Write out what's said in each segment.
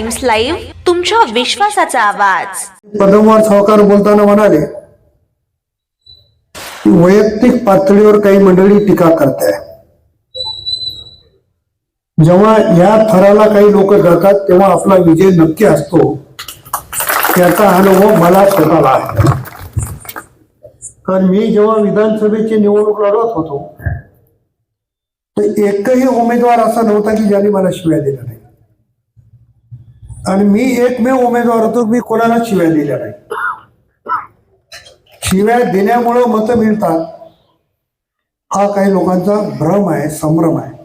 Times live तुमच्या विश्वासाचा आवाज. पदमवार सावकार बोलताना म्हणाले की वैयक्तिक पातळीवर काही मंडळी टीका करताय. जेव्हा या थराला काही लोक जातात तेव्हा आपला विजय नक्की असतो. त्याचा अनुभव मला स्वतःला आहे. कारण मी जेव्हा विधानसभेची निवडणूक लढवत होतो तर एकही उमेदवार असा नव्हता की ज्याने मला शिव्या दिल्या. आणि मी एकमेव उमेदवार होतो मी कोणाला शिव्या दिल्या नाही. शिव्या देण्यामुळं मतं मिळतात. हा काही लोकांचा भ्रम आहे संभ्रम आहे.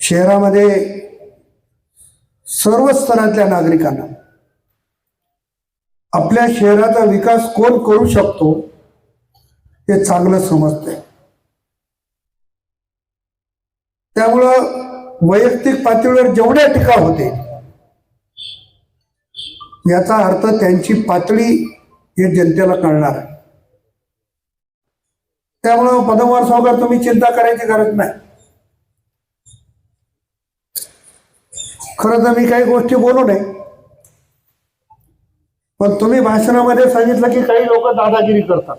शहरामध्ये सर्व स्तरातल्या नागरिकांना आपल्या शहराचा विकास कोण करू शकतो हे चांगलं समजतंय. त्यामुळं वैयक्तिक पातळीवर जेवढ्या टीका होते याचा अर्थ त्यांची पातळी हे जनतेला कळणार. त्यामुळं पदमवार सावकार तुम्ही चिंता करायची गरज नाही. खरं तर मी काही गोष्टी बोलू नये. पण तुम्ही भाषणामध्ये सांगितलं की काही लोक दादागिरी करतात.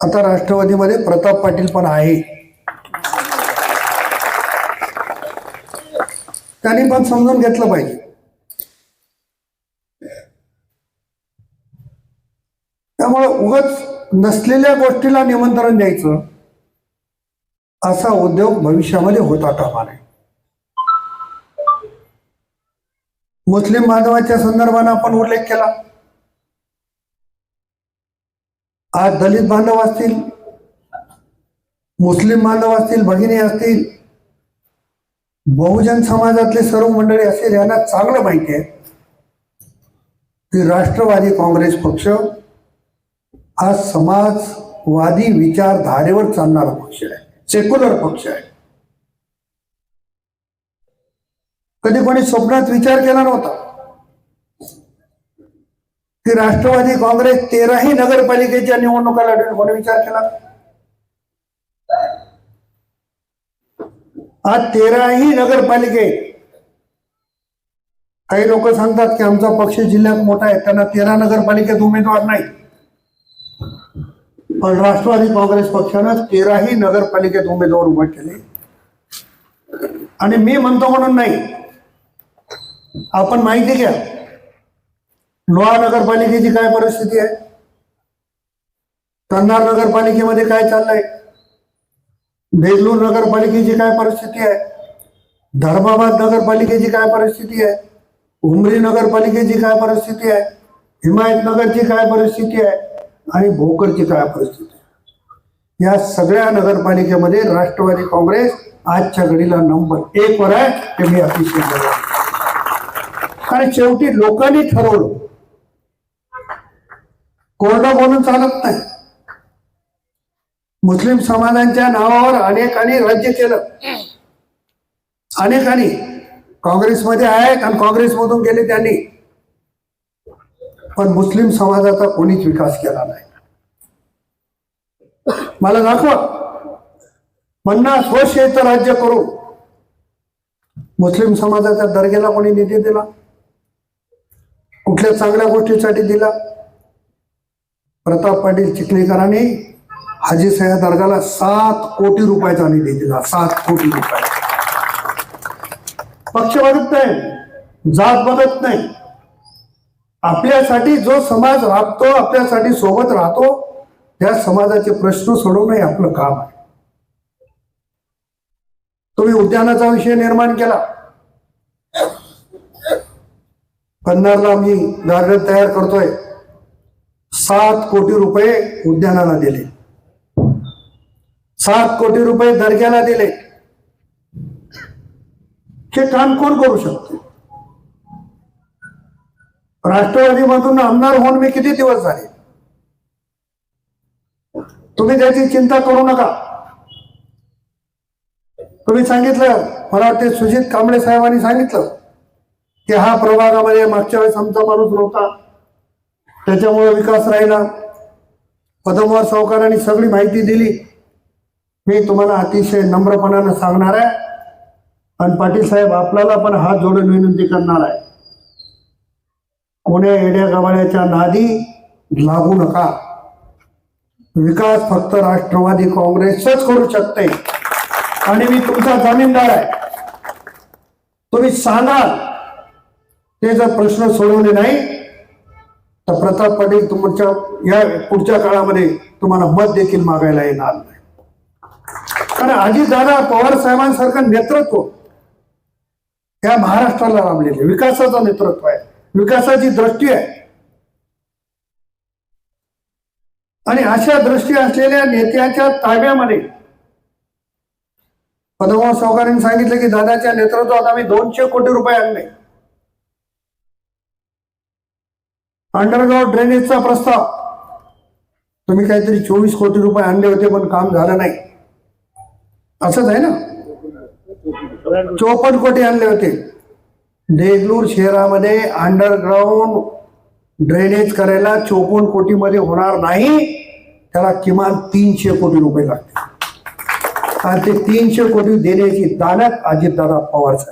आता राष्ट्रवादीमध्ये प्रताप पाटील पण आहे. त्यांनी पण समजून घेतलं पाहिजे. त्यामुळे उगच नसलेल्या गोष्टीला निमंत्रण द्यायचं असा उद्योग भविष्यामध्ये होता कामा नये मुस्लिम बांधवाच्या संदर्भाने आपण उल्लेख केला. आज दलित बांधव असतील मुस्लिम बांधव असतील भगिनी असतील बहुजन समाजातले सर्व मंडळी असेल यांना चांगलं माहिती आहे की राष्ट्रवादी काँग्रेस पक्ष हा समाजवादी विचारधारेवर चालणारा पक्ष आहे सेक्युलर पक्ष आहे. कधी कोणी स्वप्नात विचार केला नव्हता. की राष्ट्रवादी काँग्रेस तेराही नगरपालिकेच्या निवडणुका लढेल कोणी विचार केला? आज तेराही नगरपालिके. काही लोक सांगतात की आमचा पक्ष जिल्ह्यात मोठा आहे त्यांना तेरा नगरपालिकेत उमेदवार नाही. पण राष्ट्रवादी काँग्रेस पक्षानं तेराही नगरपालिकेत उमेदवार उभे केले. आणि मी म्हणतो म्हणून नाही. आपण माहिती घ्या. लोहा नगरपालिकेची काय परिस्थिती आहे? कन्नार नगरपालिकेमध्ये काय चाललंय? देगलूर नगरपालिकेची काय परिस्थिती आहे? धर्माबाद नगरपालिकेची काय परिस्थिती आहे? उमरी नगरपालिकेची काय परिस्थिती आहे? हिमायतनगरची काय परिस्थिती आहे? आणि भोकरची काय परिस्थिती आहे? या सगळ्या नगरपालिकेमध्ये राष्ट्रवादी काँग्रेस आजच्या घडीला नंबर एक वर आहे ते मी अतिशय कारण शेवटी लोकांनी ठरवलं. कोरडं बोलून चालत नाही. मुस्लिम समाजांच्या नावावर अनेकांनी राज्य केलं. अनेकांनी. काँग्रेसमध्ये आहेत आणि काँग्रेसमधून गेले त्यांनी. पण मुस्लिम समाजाचा कोणीच विकास केला नाही. मला दाखवा. पन्नास वर्ष इथं राज्य करू मुस्लिम समाजाच्या दर्गेला कोणी निधी दिला? कुठल्या चांगल्या गोष्टीसाठी दिला? प्रताप पाटील चिखलीकरांनी हाजी सया दर्गाला सात कोटी रुपयाचा निधी दिला सात कोटी रुपये. पक्ष बदत नाही जात बघत नाही. आपल्यासाठी जो समाज राबतो आपल्यासाठी सोबत राहतो त्या समाजाचे प्रश्न सोडवणे आपलं काम आहे. तुम्ही उद्यानाचा विषय निर्माण केला. पन्नारला मी गार्डन तयार करतोय. सात कोटी रुपये उद्यानाला दिले. सात कोटी रुपये दर्ग्याला दिले. हे काम कोण करू शकते? राष्ट्रवादीमधून आमदार होऊन मी किती दिवस झाले? तुम्ही त्याची चिंता करू नका. तुम्ही सांगितलं मला वाटते सुजित कांबळे साहेबांनी सांगितलं की हा प्रभागामध्ये मागच्या वेळेस आमचा माणूस नव्हता. त्याच्यामुळे विकास राहिला. पदमवार सावकारांनी सगळी माहिती दिली. मी तुम्हाला अतिशय नम्रपणानं सांगणार आहे. आणि पाटील साहेब आपल्याला पण हात जोडून विनंती करणार आहे. कोण्या येड्या गवाळ्याच्या नादी लागू नका. विकास फक्त राष्ट्रवादी काँग्रेसच करू शकते. आणि मी तुमचा जामीनदार आहे. तुम्ही सांगाल. ते जर प्रश्न सोडवले नाही तर प्रताप पाटील तुमच्या या पुढच्या काळामध्ये तुम्हाला मत देखील मागायला येणार नाही. कारण अजितदादा पवार साहेबांसारखं नेतृत्व या महाराष्ट्राला लाभलेले विकासाचं नेतृत्व आहे. विकासाची दृष्टी आहे. आणि अशा दृष्टी असलेल्या नेत्याच्या ताब्यामध्ये पदभाव सावकारांनी सांगितलं की दादाच्या नेतृत्वात आम्ही दोनशे कोटी रुपये आणले. अंडरग्राऊंड ड्रेनेजचा प्रस्ताव. तुम्ही काहीतरी चोवीस कोटी रुपये आणले होते पण काम झालं नाही. असंच आहे ना? चोपट कोटी आणले होते. देगलूर शहरामध्ये अंडरग्राऊंड ड्रेनेज करायला चोपन्न कोटीमध्ये होणार नाही. त्याला किमान तीनशे कोटी रुपये लागतील. आणि ते तीनशे कोटी देण्याची दानत अजितदादा पवार साहेब